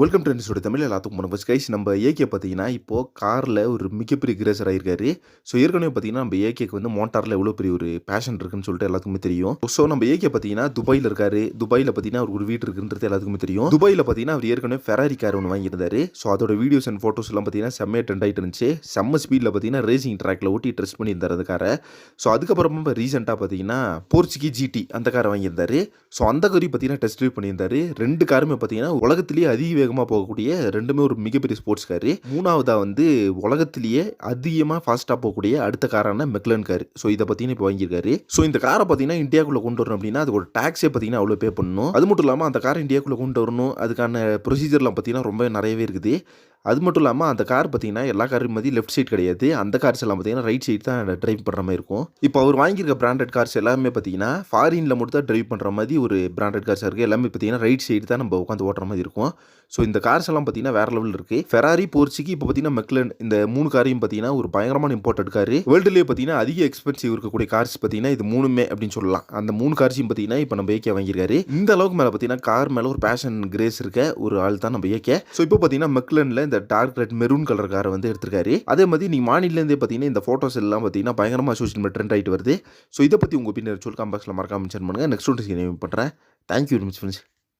Welcome to நியூஸோட Tamil எல்லாத்துக்கும் வணக்கம் guys நம்ம ஏகே பார்த்தீங்கன்னா இப்போது காரில் ஒரு மிகப்பெரிய கிரேசர் ஆகிருக்காரு ஸோ ஏற்கனவே பார்த்தீங்கன்னா நம்ம ஏகேக்கு வந்து மோட்டாரில் எவ்வளோ பெரிய ஒரு பேஷன் இருக்குன்னு சொல்லிட்டு எல்லாத்துக்குமே தெரியும். ஸோ நம்ம ஏகே பார்த்தீங்கன்னா துபாயில் இருக்காரு. துபாயில் பார்த்தீங்கன்னா அவருக்கு ஒரு வீடு இருக்குன்றது எல்லாத்துக்குமே தெரியும். துபாயில் பார்த்தீங்கன்னா அவர் ஏற்கனவே ஃபெராரி கார் ஒன்று வாங்கியிருந்தாரு. ஸோ அதோட வீடியோஸ் அண்ட் ஃபோட்டோஸ் எல்லாம் பார்த்தீங்கன்னா செம்மையாக ட்ரெண்ட் ஆகிட்டு இருந்துச்சு. செம்ம ஸ்பீடில் பார்த்தீங்கன்னா ரேசிங் ட்ராக்ல ஓட்டி ட்ரெஸ் பண்ணியிருந்தார் அந்த காரை ஸோ அதுக்கப்புறமா இப்போ ரீசெண்டாக பார்த்தீங்கன்னா போர்ச்சுகி ஜிடி அந்த காரை வாங்கியிருந்தாரு. ஸோ அந்த காரி பார்த்தீங்கன்னா டெஸ்ட் ட்ரைவ் பண்ணியிருந்தாரு. ரெண்டு காருமே பார்த்தீங்கன்னா உலகத்திலேயே அதிக வேகமாக போகக்கூடிய ரெண்டுமே ஒரு மிகப்பெரிய ஸ்போர்ட்ஸ் காரு மூணாவதாக வந்து உலகத்திலேயே அதிகமாக ஃபாஸ்ட்டாக போகக்கூடிய அடுத்த காரான மெக்லன் கார் ஸோ இதை பார்த்தீங்கன்னா இப்போ வாங்கியிருக்காரு. ஸோ இந்த காரை பார்த்தீங்கன்னா இந்தியாக்குள்ளே கொண்டு வரணும் அப்படின்னா அதுக்கு ஒரு டாக்ஸே பார்த்தீங்கன்னா அவ்வளோ பே பண்ணணும். அது மட்டும் இல்லாமல் அந்த காரை இந்தியாக்குள்ளே கொண்டு வரணும். அதுக்கான ப்ரொசீஜர்லாம் பார்த்தீங்கன்னா ரொம்ப நிறையவே இருக்குது. அது மட்டும் இல்லாமல் அந்த கார் பார்த்தீங்கன்னா எல்லா காரும் மாதிரி லெஃப்ட் சைடு கிடையாது. அந்த கார்ஸ் எல்லாம் பார்த்தீங்கன்னா ரைட் சைடு தான் ட்ரைவ் பண்ணுற மாதிரி இருக்கும். இப்போ அவர் வாங்கியிருக்க பிராண்டட் கார்ஸ் எல்லாமே பார்த்தீங்கன்னா ஃபாரினில் மட்டும் தான் ட்ரைவ் பண்ணுற மாதிரி ஒரு பிராண்டட் கார்ஸாக இருக்குது எல்லாமே பார்த்தீங்கன்னா ரைட் சைடு தான் நம்ம உட்காந்து ஓட்டுற மாதிரி இருக்கும். ஸோ இந்த கார்ஸ் எல்லாம் பார்த்தீங்கன்னா வேற லெவல் இருக்குது ஃபெராரி போர்ச்சிக்கு இப்போ பார்த்தீங்கன்னா மெக்லன் இந்த மூணு காரையும் பார்த்தீங்கன்னா ஒரு பயங்கரமான இம்போர்ட்டட் கார் வேர்ல்டுலேயே பார்த்தீங்கன்னா அதிக எக்ஸ்பென்சிவ் இருக்கக்கூடிய கார்ஸ் பார்த்தீங்கன்னா இது மூணுமே அப்படின்னு சொல்லலாம். அந்த மூணு கார்ஸையும் பார்த்தீங்கன்னா இப்போ நம்ம ஏகே வாங்கியிருக்காரு. இந்த அளவுக்கு மேலே பார்த்தீங்கன்னா கார் மேலே ஒரு பேஷன் கிரேஸ் இருக்க ஒரு ஆள் தான் நம்ம ஏகே ஸோ இப்போ பார்த்தீங்கன்னா மெக்லனில் இந்த இந்த டார்க் ரெட் மெரூன் கலர் காரை வந்து எடுத்திருக்காரு. அதே மாதிரி நீ மாநிலேருந்தே பார்த்தீங்கன்னா இந்த ஃபோட்டோஸ் எல்லாம் பார்த்தீங்கன்னா பயங்கரமாக சோஷியல் மீடியா ட்ரெண்ட் ஆகிட்டு வருது. ஸோ இதை பற்றி உங்கள் பின்னர் சொல் காம்பாக்ஸில் மறக்காம மென்ஷன் பண்ணுங்கள் நெக்ஸ்ட் ஒன்று பண்ணுறேன் தேங்க்யூ வெரி மச் ஃப்ரெண்ட்ஸ்